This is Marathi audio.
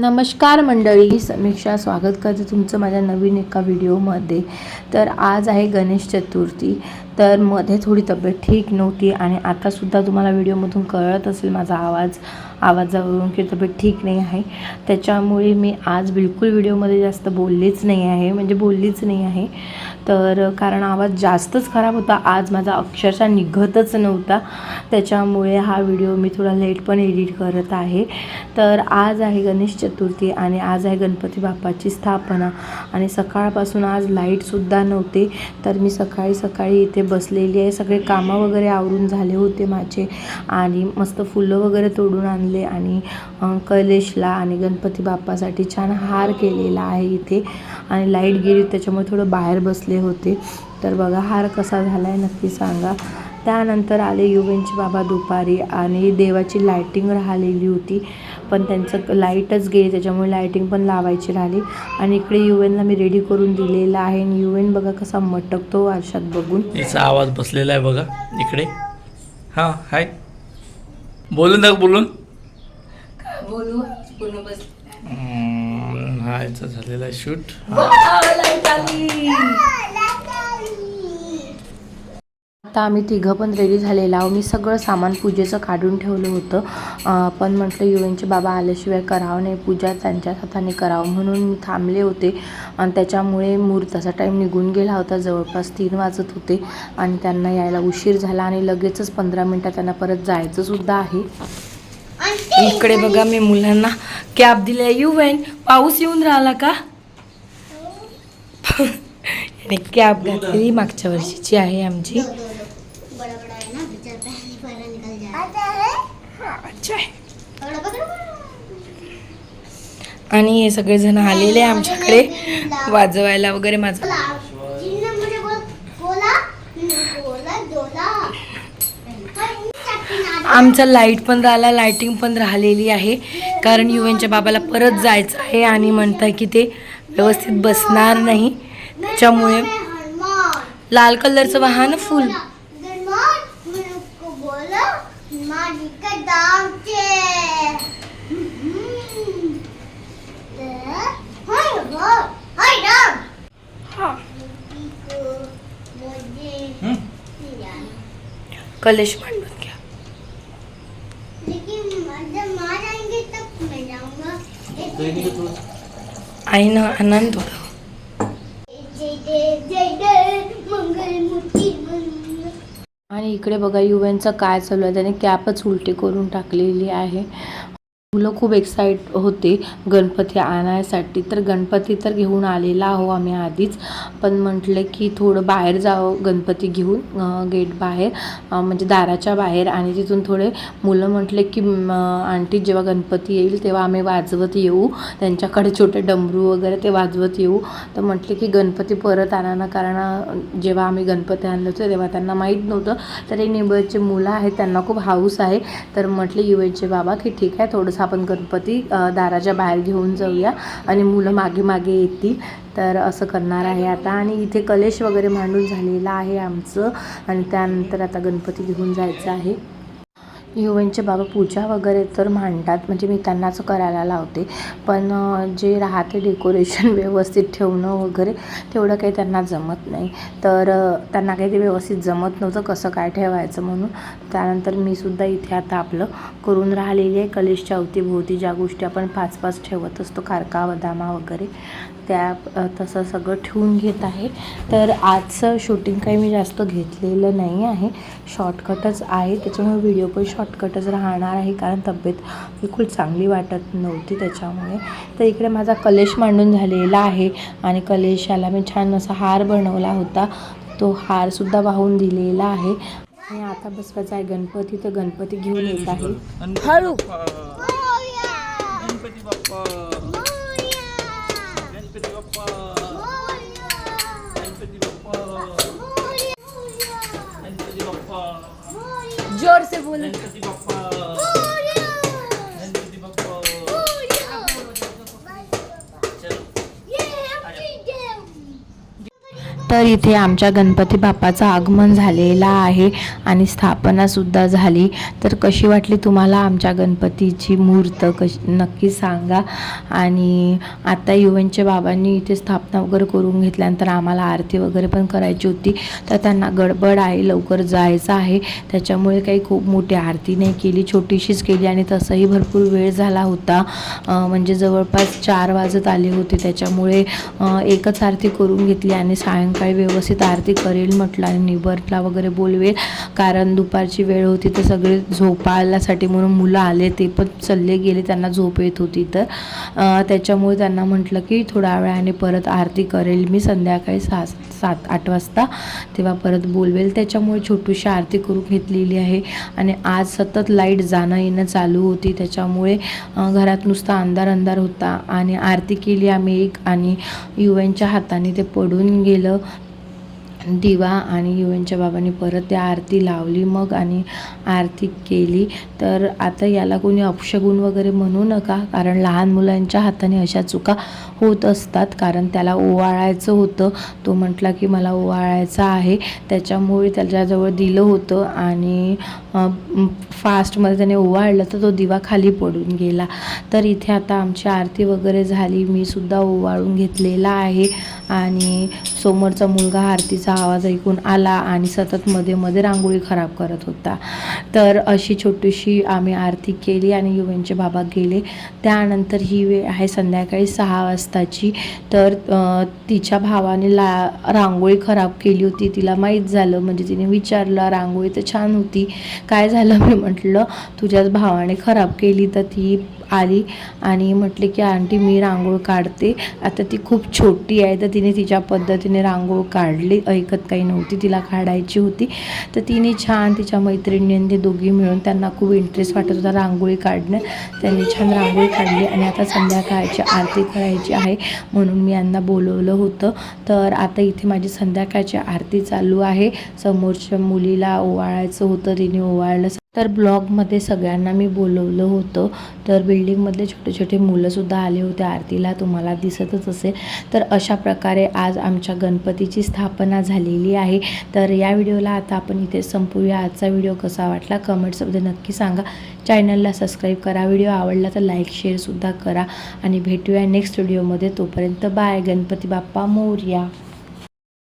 नमस्कार मंडळी समीक्षा स्वागत करते तुमचं माझ्या नवीन एका व्हिडिओमध्ये. तर आज आहे गणेश चतुर्थी. तर मध्ये थोडी तब्येत ठीक नव्हती आणि आतासुद्धा तुम्हाला व्हिडिओमधून कळत असेल माझा आवाज. आवाजावरून की तब्येत ठीक नाही आहे. त्याच्यामुळे मी आज बिलकुल व्हिडिओमध्ये जास्त बोललीच नाही आहे. म्हणजे बोललीच नाही आहे. तर कारण आवाज जास्तच खराब होता. आज माझा अक्षरशः निघतच नव्हता. त्याच्यामुळे हा व्हिडिओ मी थोडा लेट पण एडिट करत आहे. तर आज आहे गणेश चतुर्थी आणि आज आहे गणपती बाप्पाची स्थापना. आणि सकाळपासून आज लाईटसुद्धा नव्हते. तर मी सकाळी सकाळी इथे बसलेली आहे. सगळे कामं वगैरे आवरून झाले होते माझे. आणि मस्त फुलं वगैरे तोडून आणले आणि कलेशला आणि गणपती बाप्पासाठी छान हार केलेला आहे इथे. आणि लाइट गेली त्याच्यामुळे थोडं बाहेर बसले होते. तर बघा हार कसा झाला आहे नक्की सांगा. त्यानंतर आले युवेंचे बाबा दुपारी आणि देवाची लायटिंग राहिलेली होती. पण त्यांचं लाईटच गेली त्याच्यामुळे लायटिंग पण लावायची राहिली. आणि इकडे युवेनला मी रेडी करून दिलेला आहे. आणि युवेन बघा कसा मटकतो आरशात बघून. त्याचा आवाज बसलेला आहे बघा इकडे. हां हाय. बोलून दाख बोलून. बोलू? पूर्ण बस. हम्म, हा याचा झालेला शूट. आता आम्ही तिघं पण रेडी झालेलो आहो मी सगळं सामान पूजेचं काढून ठेवलं होतं. पण म्हटलं युवनचे बाबा आल्याशिवाय करावं नाही. पूजा त्यांच्याच हाताने करावं. म्हणून मी थांबले होते. आणि त्याच्यामुळे मुहूर्ताचा टाईम निघून गेला होता. जवळपास तीन वाजत होते. आणि त्यांना यायला उशीर झाला. आणि लगेचच पंधरा मिनटात त्यांना परत जायचं सुद्धा आहे. इकडे बघा मी मुलांना कॅब दिल्या युवेन पाऊस येऊन राहिला का? आणि कॅब घातलेली मागच्या वर्षीची आहे आमची. आणि हे सगळेजण आलेले आमच्याकडे. वाजवायला वगैरे माझं बोला जिन्ना मुझे बोल बोला बोला दोला आमचं लाइट पण राहिला लाईटिंग पण राहिलेली आहे. कारण युवनच्या बाबाला परत जायचं आहे आणि म्हणताय की ते व्यवस्थित बसणार नाही. त्याच्यामुळे लाल कलरचं वाहन फुल हनुमान मेरे को बोला हनुमान जी का दाम के हाय बोल हाय दाम मुझे हम्म. नहीं जाना कलेश मांडून घ्या लेकिन जब माँ जाएंगे तब मैं जाऊंगा आईनं ना आनंद थोडं आणि इकडे बघा युवनचं काय चालू आहे? त्याने कॅपच उलटी करून टाकलेली आहे. मुलं खूप एक्साईट होते गणपती आणायसाठी. तर गणपती तर घेऊन आलेला आहो आम्ही आधीच. पण म्हटलं की थोडं बाहेर जावं गणपती घेऊन गेट बाहेर म्हणजे दाराच्या बाहेर. आणि तिथून थोडे मुलं म्हटले की आंटी जेव्हा गणपती येईल तेव्हा आम्ही वाजवत येऊ. त्यांच्याकडे छोटे डमरू वगैरे ते वाजवत येऊ. तर म्हटले की गणपती परत आणा ना कारण जेव्हा आम्ही गणपती आणलं होतं तेव्हा त्यांना माहीत नव्हतं. तर हे नेबरचे मुलं आहेत त्यांना खूप हाऊस आहे. तर म्हटले युएचे बाबा की ठीक आहे थोडंसं आपण गणपती दाराच्या बाहेर घेऊन जाऊया आणि मुलं मागे मागे येतील. तर असं करणार आहे आता. आणि इथे कलेश वगैरे मांडून झालेला आहे आमचं. आणि त्यानंतर आता गणपती घेऊन जायचं आहे. युवनचे बाबा पूजा वगैरे तर मांडतात. म्हणजे मी त्यांनाच करायला लावते. पण जे राहते डेकोरेशन व्यवस्थित ठेवणं वगैरे तेवढं काही त्यांना जमत नाही. तर त्यांना काही ते व्यवस्थित जमत नव्हतं कसं काय ठेवायचं म्हणून. त्यानंतर मी सुद्धा इथे आता आपलं करून राहिलेली आहे. कलेशच्या अवतीभोवती ज्या गोष्टी आपण पाच पाच ठेवत असतो खारका बदामा वगैरे त्या तसं सगळं ठेवून घेत आहे. तर आजचं शूटिंग काही मी जास्त घेतलेलं नाही आहे. शॉर्टकटच आहे. त्याच्यामुळे व्हिडिओ पण शॉर्ट शॉर्टकटच राहणार आहे कारण तब्येत बिलकुल चांगली वाटत नव्हती त्याच्यामुळे. तर इकडे माझा कलेश मांडून झालेला आहे आणि कलेशाला मी छान असा हार बनवला होता. तो हारसुद्धा वाहून दिलेला आहे. आणि आता बसवायचा आहे गणपती तर गणपती घेऊन येत आहे. हळू. गणपती बाप्पा. गणपती बाप्पा. जोर से बोल तर इथे आमच्या गणपती बाप्पाचं आगमन झालेलं आहे आणि स्थापनासुद्धा झाली. तर कशी वाटली तुम्हाला आमच्या गणपतीची मूर्त? कशी नक्की सांगा. आणि आता युवनच्या बाबांनी इथे स्थापना वगैरे करून घेतल्यानंतर आम्हाला आरती वगैरे पण करायची होती. तर त्यांना गडबड आहे लवकर जायचं आहे. त्याच्यामुळे काही खूप मोठी आरती नाही केली छोटीशीच केली आणि तसंही भरपूर वेळ झाला होता. म्हणजे जवळपास चार वाजत आले होते. त्याच्यामुळे एकच आरती करून घेतली आणि सकाळी व्यवस्थित आरती करेल म्हटलं आणि निबरला वगैरे बोलवेल. कारण दुपारची वेळ होती तर सगळे झोपायलासाठी म्हणून मुलं आले ते पण चालले गेले त्यांना झोप येत होती तर. त्याच्यामुळे त्यांना म्हटलं की थोड्या वेळाने परत आरती करेल. मी संध्याकाळी सहा सात आठ वाजता तेव्हा परत बोलवेल. त्याच्यामुळे छोटीशी आरती करून घेतलेली आहे. आणि आज सतत लाइट जाणं येणं चालू होती. त्याच्यामुळे घरात नुसता अंधार अंधार होता. आणि आरती केली आम्ही एक आणि युवनच्या हाताने ते पडून गेलं. दिवा आणि युवनच्या बाबांनी परत त्या आरती लावली मग आणि आरती केली. तर आता याला कोणी अपशगुण वगैरे म्हणू नका कारण लहान मुलांच्या हाताने अशा चुका होत असतात. कारण त्याला ओवाळायचं होतं. तो म्हटला की मला ओवाळायचं आहे. त्याच्यामुळे त्याच्याजवळ दिलं होतं आणि फास्टमध्ये त्याने ओवाळलं तर तो दिवा खाली पडून गेला. तर इथे आता आमची आरती वगैरे झाली. मी सुद्धा ओवाळून घेतलेला आहे. आणि समोरचा मुलगा आरतीचा आवाज ऐकून आला आणि सतत मध्ये मध्ये रांगोळी खराब करत होता. तर अशी छोटीशी आम्ही आरती केली आणि युवेनचे बाबा गेले. त्यानंतर ही वेळ आहे संध्याकाळी सहा वाजताची. तर तिच्या भावाने ला रांगोळी खराब केली होती. तिला माहीत झालं म्हणजे तिने विचारलं रांगोळी तर छान होती. काय झालं? मी म्हटलं तुझ्याच भावाने खराब केली तर ती आली आणि म्हटले की आंटी मी रांगोळ काढते. आता ती खूप छोटी आहे तर तिने तिच्या पद्धतीने रांगोळ काढली ऐकत काही नव्हती तिला काढायची होती. तर तिने छान तिच्या मैत्रिणींनी दोघी मिळून त्यांना खूप इंटरेस्ट वाटत होता रांगोळी काढणं. त्यांनी छान रांगोळी काढली आणि आता संध्याकाळची आरती करायची आहे म्हणून मी यांना बोलवलं होतं. तर आता इथे माझी संध्याकाळची आरती चालू आहे. समोरच्या मुलीला ओवाळायचं होतं. तिने ओवाळलं तर ब्लॉगमध्ये सगळ्यांना मी बोलवलं होतं. तर बिल्डिंगमधले छोटे छोटे मुलंसुद्धा आले होते. आरतीला तुम्हाला दिसतच असेल. तर अशा प्रकारे आज आमच्या गणपतीची स्थापना झालेली आहे. तर या व्हिडिओला आता आपण इथे संपूया. आजचा व्हिडिओ कसा वाटला कमेंट्समध्ये नक्की सांगा. चॅनलला सबस्क्राईब करा. व्हिडिओ आवडला तर लाईक शेअरसुद्धा करा. आणि भेटूया नेक्स्ट व्हिडिओमध्ये. तोपर्यंत बाय. गणपती बाप्पा मोर्या.